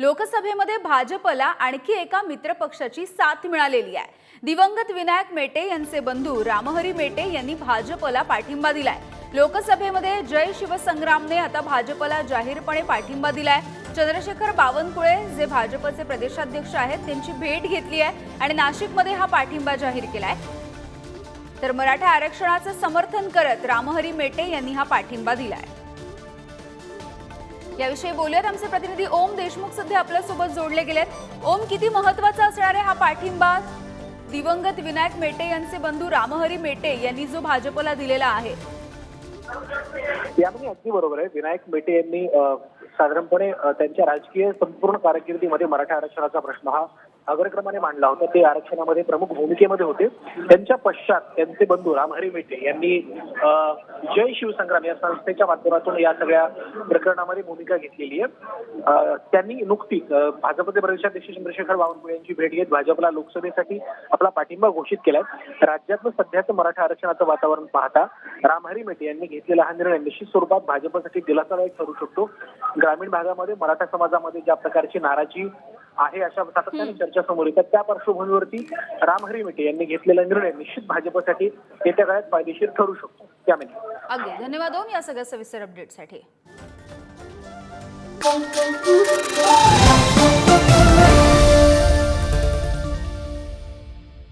लोकसभेमध्ये भाजपला आणखी एका मित्रपक्षाची साथ मिळालेली आहे. दिवंगत विनायक मेटे यांचे बंधू रामहरी मेटे यांनी भाजपला पाठिंबा दिलाय. लोकसभेमध्ये जय शिवसंग्रामने आता भाजपला जाहीरपणे पाठिंबा दिलाय. चंद्रशेखर बावनकुळे जे भाजपचे प्रदेशाध्यक्ष आहेत त्यांची भेट घेतली आहे आणि नाशिकमध्ये हा पाठिंबा जाहीर केलाय. तर मराठा आरक्षणाचं समर्थन करत रामहरी मेटे यांनी हा पाठिंबा दिलाय. याविषयी बोलूयात. आमचे प्रतिनिधी ओम देशमुख सध्या आपल्यासोबत जोडले गेलेत. ओम किती महत्त्वाचा असणार आहे हा पाठिंबा? दिवंगत विनायक मेटे यांचे बंधू रामहरी मेटे यांनी जो भाजपला दिलेला आहे. यामध्ये अगदी बरोबर आहे. विनायक मेटे यांनी साधारणपणे त्यांच्या राजकीय संपूर्ण कारकिर्दीमध्ये मराठा आरक्षणाचा प्रश्न हा अग्रक्रमाने मांडला होता. ते आरक्षणामध्ये प्रमुख भूमिकेमध्ये होते. त्यांच्या पश्चात त्यांचे बंधू रामहरी मेटे यांनी जय शिवसंग्राम या संस्थेच्या माध्यमातून या सगळ्या प्रकरणामध्ये भूमिका घेतलेली आहे. त्यांनी नुकतीच भाजपचे प्रदेशाध्यक्ष चंद्रशेखर बावनकुळे यांची भेट घेत भाजपला लोकसभेसाठी आपला पाठिंबा घोषित केलाय. राज्यातलं सध्याचं मराठा आरक्षणाचं वातावरण पाहता रामहरी मेटे यांनी घेतलेला हा निर्णय निश्चित स्वरूपात भाजपसाठी दिलासादायक ठरू शकतो. ग्रामीण भागामध्ये मराठा समाजामध्ये ज्या प्रकारची नाराजी आहे अशा सातत्याने चर्चा समोर येतात. त्या पार्श्वभूमीवरती रामहरी मेटे यांनी घेतलेला निर्णय निश्चित भाजपसाठी येत्या काळात फायदेशीर ठरू शकतो. त्यामध्ये. अगदी. धन्यवाद ओम या सगळ्या सविस्तर अपडेटसाठी